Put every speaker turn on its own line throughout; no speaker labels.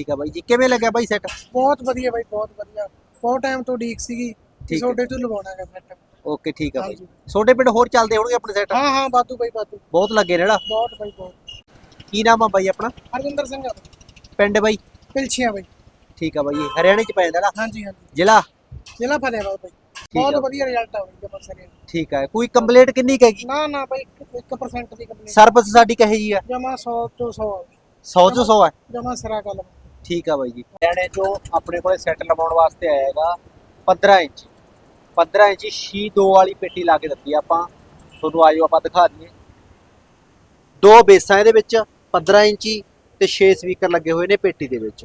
ਠੀਕ ਆ ਬਾਈ ਜੀ ਕਿਵੇਂ ਲੱਗਿਆ ਬਾਈ ਸੈੱਟ
ਬਹੁਤ ਵਧੀਆ ਬਾਈ ਬਹੁਤ ਵਧੀਆ। ਬਹੁਤ ਟਾਈਮ ਤੋਂ ਡੀਕ ਸੀਗੀ
ਠੀਕ
ਕਿ
ਹੈ।
ਤੋਂ ਲਵਾਉਣਾ ਹੈ ਸੈੱਟ
ਓਕੇ ਠੀਕ ਆ ਬਾਈ
ਹਾਂਜੀ।
ਛੋਟੇ ਪਿੰਡ ਹੋਰ ਚੱਲਦੇ ਹੋਣਗੇ ਆਪਣੇ ਸੈੱਟ
ਹਾਂ ਹਾਂ ਬਾਤੂ ਬਾਈ ਬਾਤੂ
ਬਹੁਤ ਲੱਗੇ ਨੇ
ਬਹੁਤ ਬਾਈ ਬਹੁਤ।
ਕੀ ਨਾਮ ਆ ਬਾਈ ਆਪਣਾ?
ਹਰਜਿੰਦਰ ਸਿੰਘ ਆ। ਬਾਈ
ਪਿੰਡ ਬਾਈ?
ਪਿਲਛੀਆਂ ਬਾਈ।
ਠੀਕ ਆ ਬਾਈ ਜੀ। ਹਰਿਆਣੇ ਚ ਪੈ ਜਾਂਦਾ ਨਾ?
ਹਾਂਜੀ ਹਾਂਜੀ।
ਜ਼ਿਲ੍ਹਾ?
ਜ਼ਿਲ੍ਹਾ ਫਤਿਆਬਾਦ ਬਾਈ।
ਆ।
ਬਹੁਤ। ਵਧੀਆ ਰਿਜ਼ਲਟ ਆ ਬਾਈ ਜਬਰ ਸਰੇ
ਠੀਕ ਆ ਕੋਈ ਕੰਪਲੀਟ ਕਿੰਨੀ ਕੁ ਹੈਗੀ?
ਨਾ ਨਾ ਬਾਈ 1% ਦੀ ਕੰਪਨੀ
ਸਰਵਿਸ ਸਾਡੀ ਕਹੇ ਜੀ ਆ?
ਜਮਾ 100 ਤੋਂ 100
100 ਤੋਂ 100 ਹੈ
ਜਮਾ ਸਰਾ ਗੱਲ
ਠੀਕ ਆ ਬਾਈ ਜੀ। ਲੈਣੇ ਚੋਂ ਆਪਣੇ ਕੋਲੇ ਸੈੱਟ ਲਵਾਉਣ ਵਾਸਤੇ ਆਇਆ ਹੈਗਾ 15 ਇੰਚ। 15 ਇੰਚ ਸ਼ੀ 2 ਵਾਲੀ ਪੇਟੀ ਲਾ ਕੇ ਦਿੱਤੀ ਆਪਾਂ। ਤੁਹਾਨੂੰ ਆਜੋ ਆਪਾਂ ਦਿਖਾ ਦਈਏ। ਦੋ ਬੇਸਾਂ ਇਹਦੇ ਵਿੱਚ 15 ਇੰਚੀ ਤੇ 6 ਸਪੀਕਰ ਲੱਗੇ ਹੋਏ ਨੇ ਪੇਟੀ ਦੇ ਵਿੱਚ।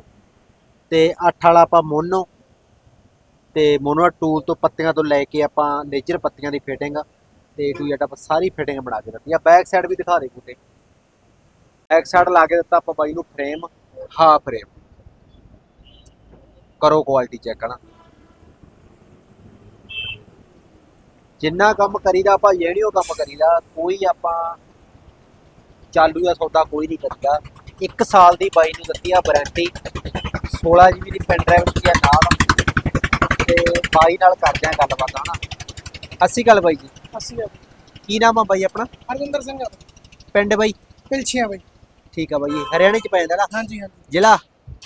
ਤੇ 8 ਵਾਲਾ ਆਪਾਂ ਮੋਨੋ। ਤੇ ਮੋਨੋ ਟੂਲ ਤੋਂ ਪੱਤੀਆਂ ਤੋਂ ਲੈ ਕੇ ਆਪਾਂ ਨੇਚਰ ਪੱਤੀਆਂ ਦੀ ਫਿਟਿੰਗ ਤੇ ਟੂ ਜੈਟ ਆਪਾਂ ਸਾਰੀ ਫਿਟਿੰਗ ਬਣਾ ਕੇ ਦਿੱਤੀ ਆ। ਬੈਕ ਸਾਈਡ ਵੀ ਦਿਖਾ ਦੇ ਕੁੱਤੇ ਬੈਕ ਸਾਈਡ ਲਾ ਕੇ ਦਿੱਤਾ ਆਪਾਂ ਬਾਈ ਨੂੰ ਫਰੇਮ ਹਾਫ ਫਰੇਮ ਕਰੋ ਕੁਆਲਿਟੀ ਚੈੱਕ ਹਨਾ। ਜਿੰਨਾ ਕੰਮ ਕਰੀਦਾ ਆਪਾਂ ਜਿਹੜੀਓ ਕੰਮ ਕਰੀਦਾ ਕੋਈ ਆਪਾਂ ਚਾਲੂ ਦਾ ਸੌਦਾ ਕੋਈ ਨਹੀਂ ਕਰੀਦਾ। ਇੱਕ ਸਾਲ ਦੀ ਬਾਈ ਨੂੰ ਦਿੱਤੀ ਆ ਵਾਰੰਟੀ 16 GB ਦੀ ਪੈਨ ਡਰਾਈਵ ਦਿੱਤੀ ਆ ਨਾਲ। ਤੇ ਬਾਈ ਨਾਲ ਕਰਦੇ ਆ ਗੱਲਬਾਤ ਹਨਾ। ਅੱਸੀ ਗੱਲ ਬਾਈ ਜੀ।
ਅਸੀਂ
ਕੀ ਨਾਮ ਆ ਬਾਈ ਆਪਣਾ?
ਹਰਜਿੰਦਰ ਸਿੰਘ ਆ।
ਪਿੰਡ ਬਾਈ?
ਪਿਲਛੀਆਂ ਬਾਈ।
ਠੀਕ ਆ ਬਾਈ ਜੀ। ਹਰਿਆਣੇ ਚ ਪੈ ਜਾਂਦਾ ਨਾ?
ਹਾਂਜੀ ਹਾਂਜੀ।
ਜ਼ਿਲ੍ਹਾ?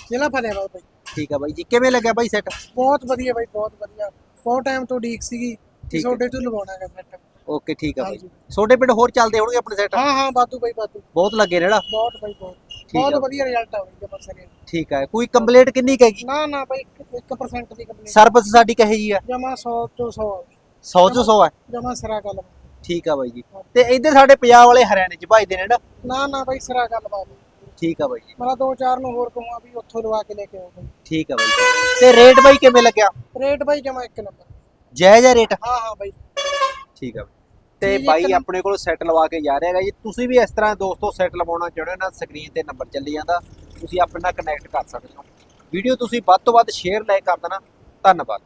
ਜ਼ਿਲ੍ਹਾ ਫਤਿਆਬਾਦ ਬਾਈ।
ਠੀਕ ਆ ਬਾਈ ਜੀ ਕਿਵੇਂ ਲੱਗਿਆ ਬਾਈ ਸੈੱਟ
ਬਹੁਤ ਵਧੀਆ ਬਾਈ ਬਹੁਤ ਵਧੀਆ। ਬਹੁਤ ਟਾਈਮ ਤੋਂ ਡੀਕ ਸੀਗੀ ਕਿ। ਤੁਹਾਡੇ ਤੋਂ ਲਵਾਉਣਾ ਹੈ ਸੈੱਟ
ਓਕੇ ਠੀਕ ਆ ਬਾਈ। ਛੋਟੇ ਪਿੰਡ ਹੋਰ ਚੱਲਦੇ ਹੋਣਗੇ ਆਪਣੇ ਸੈੱਟ
ਹਾਂ ਹਾਂ ਬਾਤੂ ਬਾਈ ਬਾਤੂ
ਬਹੁਤ ਲੱਗੇ ਨਾ
ਬਹੁਤ ਬਾਈ ਬਹੁਤ।
ਆ।
ਬਹੁਤ ਵਧੀਆ ਰਿਜ਼ਲਟ ਆ ਬਾਈ ਜਬਰ ਸਰੇ
ਠੀਕ ਹੈ ਕੋਈ ਕੰਪਲੀਟ ਕਿੰਨੀ ਕੁ ਹੈਗੀ?
ਨਾ ਨਾ ਬਾਈ 1% ਦੀ ਕੰਪਨੀ
ਸਰਵਿਸ ਸਾਡੀ ਕਹੇ ਜੀ ਆ?
ਜਮਾ 100 ਤੋਂ 100
100 ਤੋਂ 100 ਹੈ
ਜਮਾ ਸਰਾ ਗੱਲ
ਠੀਕ ਆ ਬਾਈ ਜੀ। ਤੇ ਇੱਧਰ ਸਾਡੇ ਪੰਜਾਬ ਵਾਲੇ ਹਰਿਆਣੇ ਚ ਭਜਦੇ ਨੇ ਨਾ?
ਨਾ ਨਾ ਬਾਈ ਸਰਾ ਗੱਲ ਬਾਤ।
ਠੀਕ ਆ ਬਾਈ ਜੀ।
ਮੇਰਾ ਦੋ ਚਾਰ ਨੂੰ ਹੋਰ ਕਹੂੰਗਾ ਵੀ ਉੱਥੋਂ ਲਵਾ ਕੇ ਲੈ ਕੇ ਆਓ ਬਾਈ।
ਠੀਕ ਆ ਬਾਈ ਜੀ। ਤੇ ਰੇਟ ਬਾਈ ਕਿਵੇਂ ਲੱਗਿਆ?
ਰੇਟ ਬਾਈ ਜਮਾ ਇੱਕ ਨੰਬਰ।
ਜਾਇਜ਼ ਹੈ ਰੇਟ
ਹਾਂ ਹਾਂ ਬਾਈ।
ਠੀਕ ਆ ਬਾਈ। ਤੇ ਬਾਈ
ਇੱਕ
ਆਪਣੇ ਕੋਲ ਸੈੱਟ ਲਵਾ ਕੇ ਜਾ ਰਿਹਾ ਹੈਗਾ ਜੀ। ਤੁਸੀਂ ਵੀ ਇਸ ਤਰ੍ਹਾਂ ਦੋਸਤੋ ਸੈੱਟ ਲਵਾਉਣਾ ਚਾਹੁੰਦੇ ਹੋ ਨਾ ਸਕਰੀਨ ਤੇ ਨੰਬਰ ਚੱਲੀ ਜਾਂਦਾ ਤੁਸੀਂ ਆਪਣੇ ਨਾਲ ਕਨੈਕਟ ਕਰ ਸਕਦੇ ਹੋ। ਵੀਡੀਓ ਤੁਸੀਂ ਵੱਧ ਤੋਂ ਵੱਧ ਸ਼ੇਅਰ ਲਾਈਕ ਕਰ ਦੇਣਾ। ਧੰਨਵਾਦ।